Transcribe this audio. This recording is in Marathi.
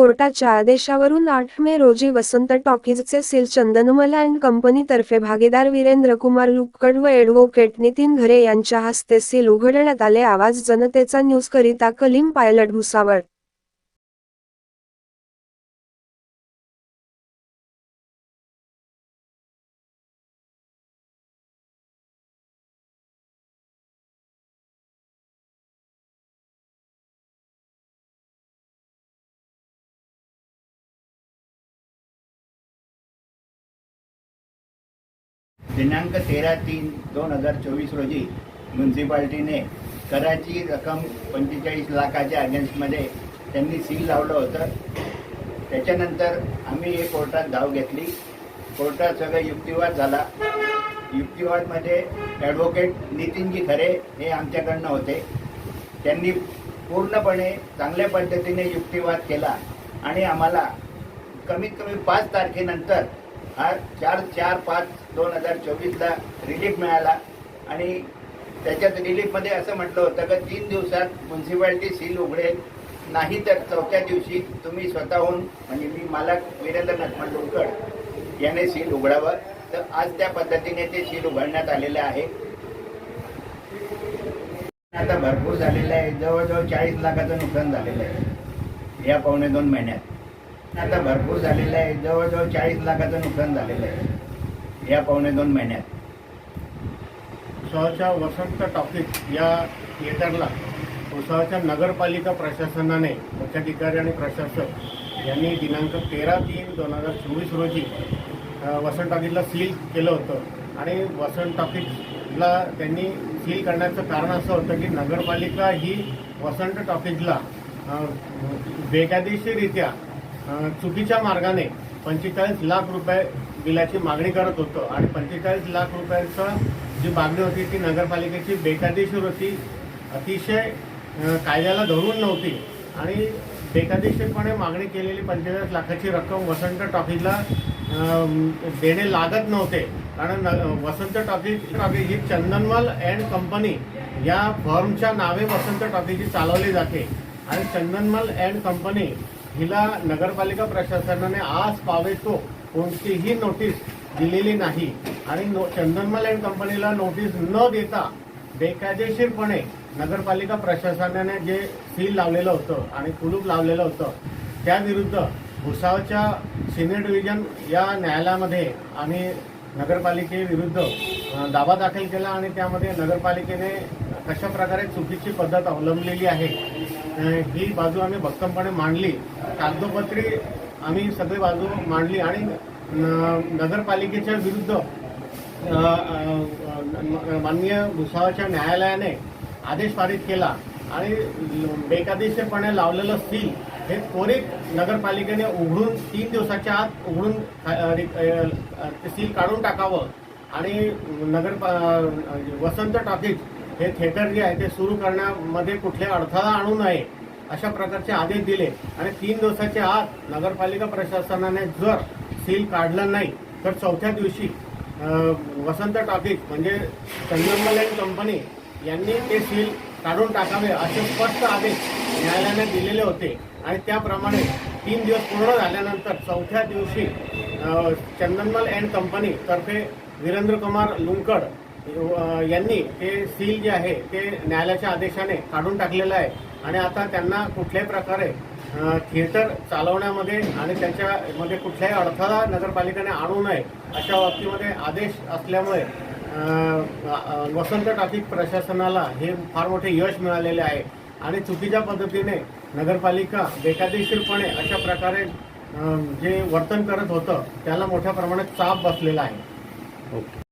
कोर्टाच्या आदेशावरून आठ मे रोजी वसंत टॉकीजचे सील चंदनमल अँड कंपनीतर्फे भागीदार वीरेंद्र कुमार लुक्कड व ॲडव्होकेट नितीन घरे यांच्या हस्ते सील उघडण्यात आले. आवाज जनतेचा न्यूज करिता कलीम पायलट भुसावळ. दिनांक तेरा तीन दोन हजार चोवीस रोजी म्युन्सिपाल्टीने कराची रक्कम पंचेचाळीस लाखाच्या अगेन्स्टमध्ये त्यांनी सील लावलं होतं. त्याच्यानंतर आम्ही हे कोर्टात धाव घेतली. कोर्टात सगळं युक्तिवाद झाला. युक्तिवादमध्ये ॲडव्होकेट नितीनजी खरे हे आमच्याकडनं होते. त्यांनी पूर्णपणे चांगल्या पद्धतीने युक्तिवाद केला आणि आम्हाला कमीत कमी पाच तारखेनंतर हा चार चार पाच दोन हजार चोवीसला रिलीफ मिळाला. आणि त्याच्यात रिलीफमध्ये असं म्हटलं होतं की तीन दिवसात म्युन्सिपॅलिटी सील उघडेल. नाही तर चौथ्या दिवशी तुम्ही स्वतःहून म्हणजे मी मालक वीरेंद्र लक्ष्मण लोणकर याने सील उघडावं. तर आज त्या पद्धतीने ते सील उघडण्यात आलेले आहे. आता भरपूर झालेलं आहे. जवळजवळ चाळीस लाखाचं नुकसान झालेलं आहे. या पावणे दोन महिन्यात. आता भरपूर झालेलं आहे. जवळजवळ चाळीस लाखाचं नुकसान झालेलं आहे. या पावणे दोन महिन्यात. सहसा वसंत टॉकीज या थिएटरला उसाच्या नगरपालिका प्रशासनाने मुख्याधिकारी आणि प्रशासक यांनी दिनांक तेरा तीन दोन हजार चोवीस रोजी वसंत टॉकीजला सील केलं होतं. आणि वसंत टॉकीजला त्यांनी सील करण्याचं कारण असं होतं की नगरपालिका ही वसंत टॉकीजला बेकायदेशीररित्या चुकीच्या मार्गाने पंचेचाळीस लाख रुपये बिलाची मागणी करत होतं. आणि पंचेचाळीस लाख रुपयांचं जी मागणी होती ती नगरपालिकेची बेकायदेशीर होती. अतिशय कायद्याला धरून नव्हती. आणि बेकायदेशीरपणे मागणी केलेली पंचेचाळीस लाखाची रक्कम वसंत टॉकीजला देणे लागत नव्हते. कारण न- वसंत टॉकीज टॉकीज ही चंदनमल अँड कंपनी या फर्मच्या नावे वसंत ट्रॉफीची चालवली जाते. आणि चंदनमल अँड कंपनी हिला नगरपालिका प्रशासनाने आज पावे तो कोणतीही नोटीस दिलेली नाही. आणि नो चंदनमल अँड कंपनीला नोटीस न देता बेकायदेशीरपणे नगरपालिका प्रशासनाने जे सील लावलेलं होतं आणि कुलूप लावलेलं होतं त्याविरुद्ध भुसावच्या सिनियर डिव्हिजन या न्यायालयामध्ये आम्ही नगरपालिकेविरुद्ध दावा दाखल केला आणि त्यामध्ये नगरपालिकेने कशा प्रकारे चुकीची पद्धत अवलंबलेली आहे ही बाजू आम्ही भक्कमपणे मांडली. कागदोपत्री आम्ही सगळी बाजू मांडली आणि न- नगरपालिकेच्या विरुद्ध माननीय भुसावळच्या न्यायालयाने आदेश पारित केला आणि बेकायदेशीरपणे लावलेलं सील हे त्वरित नगरपालिकेने उघडून तीन दिवसाच्या आत उघडून ते सील काढून टाकावं. आणि नगर वसंत टॉकीज हे थिएटर जे आहे ते सुरू करण्यामध्ये कुठल्या अडथळा आणू नये अशा प्रकारचे आदेश दिले. आणि तीन दिवसाच्या आत नगरपालिका प्रशासनाने जर सील काढलं नाही तर चौथ्या दिवशी वसंत टॉकीज म्हणजे चंदनमल अँड कंपनी यांनी ते सील काढून टाकावे असे स्पष्ट आदेश न्यायालयाने दिलेले होते. आणि त्याप्रमाणे तीन दिवस पूर्ण झाल्यानंतर चौथ्या दिवशी चंदनमल अँड कंपनी तर्फे वीरेंद्र कुमार लुंकड यांनी ते सील जे आहे ते न्यायालयाच्या आदेशाने काढून टाकलेलं आहे. आणि आता त्यांना कुठल्याही प्रकारे थिएटर चालवण्यामध्ये आणि त्याच्यामध्ये कुठल्याही अडथळा नगरपालिकेने आणू नये अशा बाबतीमध्ये आदेश असल्यामुळे वसंत ट्राफिक प्रशासनाला हे फार मोठे यश मिळालेले आहे. आणि चुकीच्या पद्धतीने नगरपालिका बेकायदेशीरपणे अशा प्रकारे जे वर्तन करत होतं त्याला मोठ्या प्रमाणात चाप बसलेला आहे. ओके.